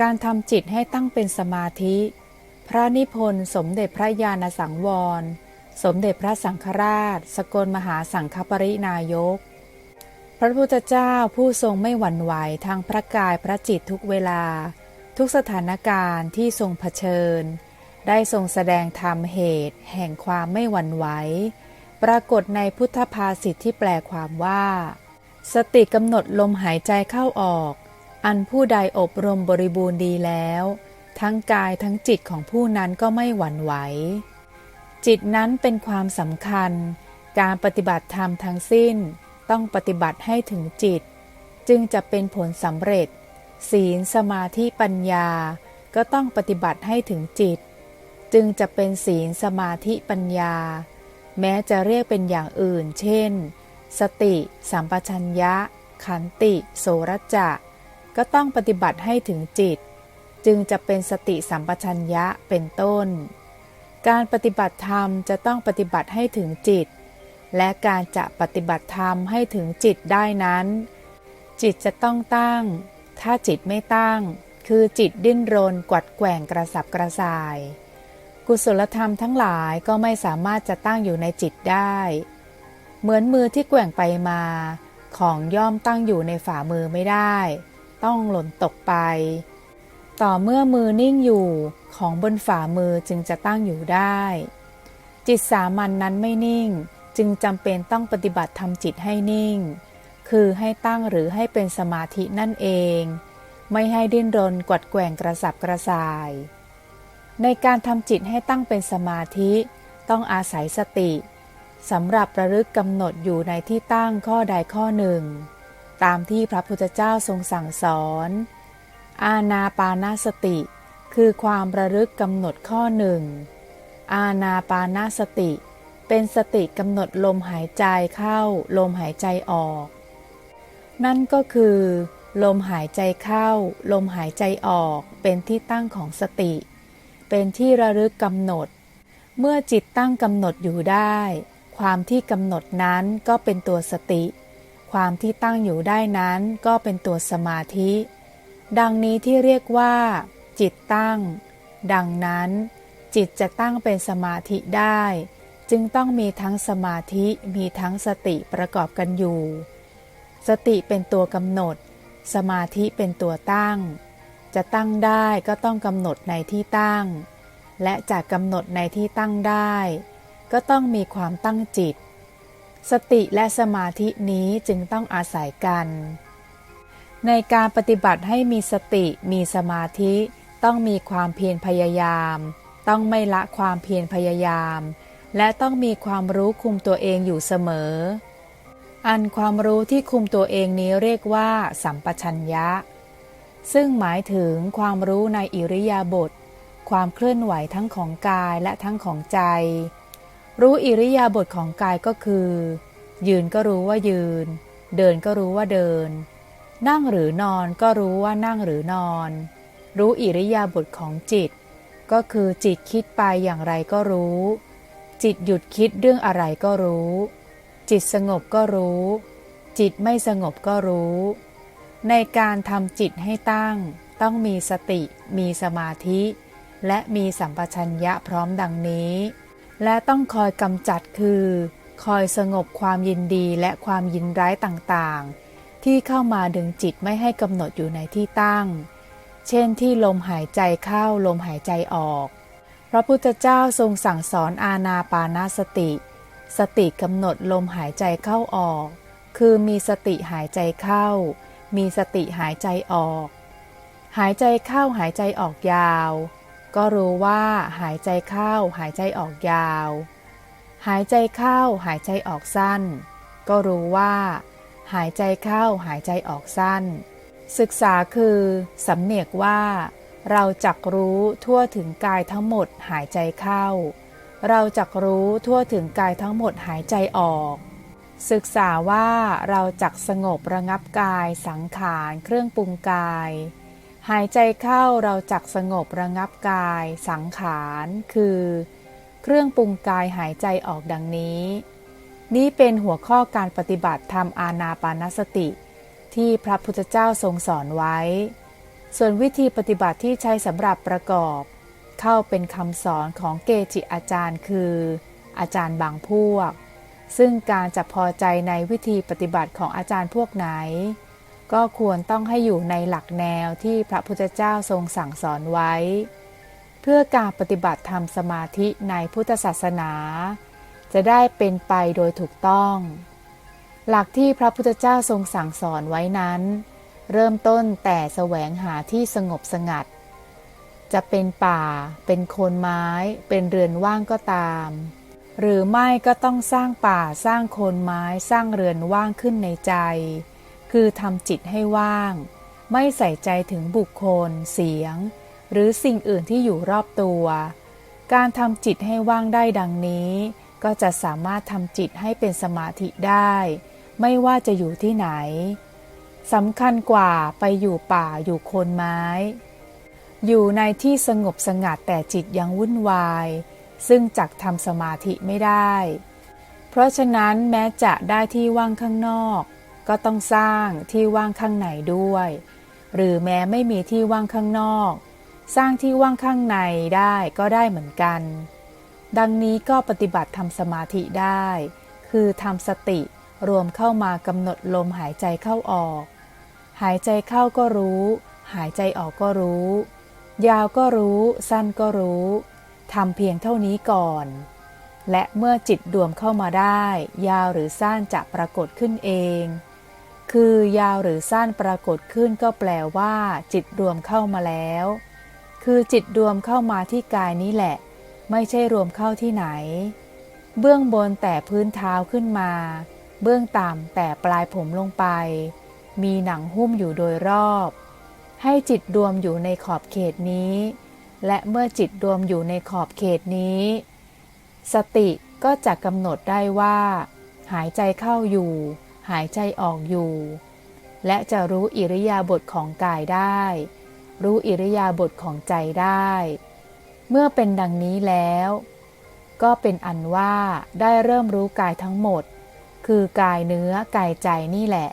การทำจิตให้ตั้งเป็นสมาธิ พระนิพนธ์สมเด็จพระญาณสังวร สมเด็จพระสังฆราช สกลมหาสังฆปรินายก พระพุทธเจ้าผู้ทรงไม่หวั่นไหวทางพระกายพระจิตทุกเวลา ทุกสถานการณ์ที่ทรงเผชิญ ได้ทรงแสดงธรรมเหตุ แห่งความไม่หวั่นไหว ปรากฏในพุทธภาษิตที่แปลความว่า สติกำหนดลมหายใจเข้าออก อันผู้ใดอบรมบริบูรณ์ดีแล้ว ทั้งกายทั้งจิตของผู้นั้นก็ไม่หวั่นไหว จิตนั้นเป็นความสำคัญ การปฏิบัติธรรมทั้งสิ้น ต้องปฏิบัติให้ถึงจิต จึงจะเป็นผลสำเร็จ ศีลสมาธิปัญญา ก็ต้องปฏิบัติให้ถึงจิต จึงจะเป็นศีลสมาธิปัญญา แม้จะเรียกเป็นอย่างอื่น เช่น สติ สัมปชัญญะ ขันติ โสรจะ ก็ต้องปฏิบัติให้ถึงจิต จึงจะเป็นสติสัมปชัญญะเป็นต้น การปฏิบัติธรรมจะต้องปฏิบัติให้ถึงจิต และการจะปฏิบัติธรรมให้ถึงจิตได้นั้น จิตจะต้องตั้ง ถ้าจิตไม่ตั้ง คือจิตดิ้นรนกวัดแกว่งกระสับกระส่าย กุศลธรรมทั้งหลายก็ไม่สามารถจะตั้งอยู่ในจิตได้ เหมือนมือที่แกว่งไปมา ของย่อมตั้งอยู่ในฝ่ามือไม่ได้ ต้องหล่นตกไป ต่อเมื่อมือนิ่งอยู่ของบนฝ่ามือจึงจะตั้งอยู่ได้ จิตสามัญนนั้นไม่นิ่ง จึงจำเป็นต้องปฏิบัติทำจิตให้นิ่ง คือให้ตั้งหรือให้เป็นสมาธินั่นเอง ไม่ให้ดิ้นรนกวัดแกว่งกระสับกระส่าย ในการทำจิตให้ตั้งเป็นสมาธิต้องอาศัยสติสำหรับระลึกกำหนดอยู่ในที่ตั้งข้อใดข้อหนึ่ง ตามที่พระพุทธเจ้าทรงสั่งสอน อาณาปานาสติ คือความระลึกกำหนดข้อหนึ่ง อาณาปานาสติ เป็นสติกำหนดลมหายใจเข้า ลมหายใจออก นั่นก็คือ ลมหายใจเข้า ลมหายใจออก เป็นที่ตั้งของสติ เป็นที่ระลึกกำหนด เมื่อจิตตั้งกำหนดอยู่ได้ ความที่กำหนดนั้นก็เป็นตัวสติ ความที่ตั้งอยู่ได้นั้นก็เป็นตัวสมาธิ ดังนี้ที่เรียกว่า จิตตั้ง ดังนั้น จิตจะตั้งเป็นสมาธิได้ จึงต้องมีทั้งสมาธิมีทั้งสติประกอบกันอยู่ สติเป็นตัวกำหนด สมาธิเป็นตัวตั้ง จะตั้งได้ก็ต้องกำหนดในที่ตั้ง และจากกำหนดในที่ตั้งได้ ก็ต้องมีความตั้งจิต สติและสมาธินี้จึงต้องอาศัยกัน ในการปฏิบัติให้มีสติมีสมาธิต้องมีความเพียรพยายาม ต้องไม่ละความเพียรพยายาม และต้องมีความรู้คุมตัวเองอยู่เสมอ อันความรู้ที่คุมตัวเองนี้เรียกว่า สัมปชัญญะ ซึ่งหมายถึงความรู้ในอิริยาบถความเคลื่อนไหวทั้งของกายและทั้งของใจ รู้อิริยาบถของกายก็คือ ยืนก็รู้ว่ายืน เดินก็รู้ว่าเดิน นั่งหรือนอนก็รู้ว่านั่งหรือนอน รู้อิริยาบถของจิต ก็คือจิตคิดไปอย่างไรก็รู้ จิตหยุดคิดเรื่องอะไรก็รู้ จิตสงบก็รู้ จิตไม่สงบก็รู้ ในการทำจิตให้ตั้ง ต้องมีสติ มีสมาธิ และมีสัมปชัญญะพร้อมดังนี้ และต้องคอยกำจัดคือ คอยสงบความยินดีและความยินร้ายต่างๆ ที่เข้ามาดึงจิตไม่ให้กำหนดอยู่ในที่ตั้ง เช่นที่ลมหายใจเข้าลมหายใจออก พระพุทธเจ้าทรงสั่งสอนอาณาปานาสติ สติกำหนดลมหายใจเข้าออก คือมีสติหายใจเข้า มีสติหายใจออก หายใจเข้าหายใจออกยาว ก็รู้ว่าหายใจเข้าหายใจออกยาว หายใจเข้าหายใจออกสั้น ก็รู้ว่า หายใจเข้าหายใจออกสั้น ศึกษาคือสำเนียกว่า เราจักรู้ทั่วถึงกายทั้งหมดหายใจเข้า เราจักรู้ทั่วถึงกายทั้งหมดหายใจออก ศึกษาว่าเราจักสงบระงับกายสังขารเครื่องปรุงกาย หายใจเข้าเราจักสงบระงับกาย สังขาร คือ เครื่องปรุงกายหายใจออกดังนี้ นี่เป็นหัวข้อการปฏิบัติทำอานาปานสติ ที่พระพุทธเจ้าทรงสอนไว้ ส่วนวิธีปฏิบัติที่ใช้สำหรับประกอบ เข้าเป็นคำสอนของเกจิอาจารย์คือ อาจารย์บางพวก ซึ่งการจะพอใจในวิธีปฏิบัติของอาจารย์พวกไหน ก็ควรต้องให้อยู่ในหลักแนวที่พระพุทธเจ้าทรงสั่งสอนไว้ เพื่อการปฏิบัติธรรมสมาธิในพุทธศาสนา จะได้เป็นไปโดยถูกต้อง หลักที่พระพุทธเจ้าทรงสั่งสอนไว้นั้น เริ่มต้นแต่แสวงหาที่สงบสงัด จะเป็นป่า เป็นโคนไม้ เป็นเรือนว่างก็ตาม หรือไม่ก็ต้องสร้างป่าสร้างโคนไม้สร้างเรือนว่างขึ้นในใจ คือทำจิตให้ว่าง ไม่ใส่ใจถึงบุคคล เสียง หรือสิ่งอื่นที่อยู่รอบตัว การทำจิตให้ว่างได้ดังนี้ ก็จะสามารถทำจิตให้เป็นสมาธิได้ ไม่ว่าจะอยู่ที่ไหนสำคัญกว่าไปอยู่ป่าอยู่โคนไม้ อยู่ในที่สงบสงัดแต่จิตยังวุ่นวาย ซึ่งจักทำสมาธิไม่ได้ เพราะฉะนั้นแม้จะได้ที่ว่างข้างนอก ก็ต้องสร้างที่ว่างข้างในด้วย หรือแม้ไม่มีที่ว่างข้างนอก สร้างที่ว่างข้างในได้ก็ได้เหมือนกัน ดังนี้ก็ปฏิบัติทำสมาธิได้ คือทำสติรวมเข้ามากำหนดลมหายใจเข้าออก หายใจเข้าก็รู้ หายใจออกก็รู้ ยาวก็รู้ สั้นก็รู้ทำเพียงเท่านี้ก่อน และเมื่อจิตดวมเข้ามาได้ ยาวหรือสั้นจะปรากฏขึ้นเอง คือยาวหรือสั้นปรากฏขึ้นก็แปลว่า จิตรวมเข้ามาแล้ว คือจิตรวมเข้ามาที่กายนี้แหละ ไม่ใช่รวมเข้าที่ไหน เบื้องบนแต่พื้นเท้าขึ้นมา เบื้องต่ำแต่ปลายผมลงไป มีหนังหุ้มอยู่โดยรอบ ให้จิตรวมอยู่ในขอบเขตนี้ และเมื่อจิตรวมอยู่ในขอบเขตนี้ สติก็จะกำหนดได้ว่า หายใจเข้าอยู่ หายใจออกอยู่ และจะรู้อิริยาบถของกายได้ รู้อิริยาบถของใจได้ เมื่อเป็นดังนี้แล้ว ก็เป็นอันว่าได้เริ่มรู้กายทั้งหมด คือกายเนื้อกายใจนี่แหละ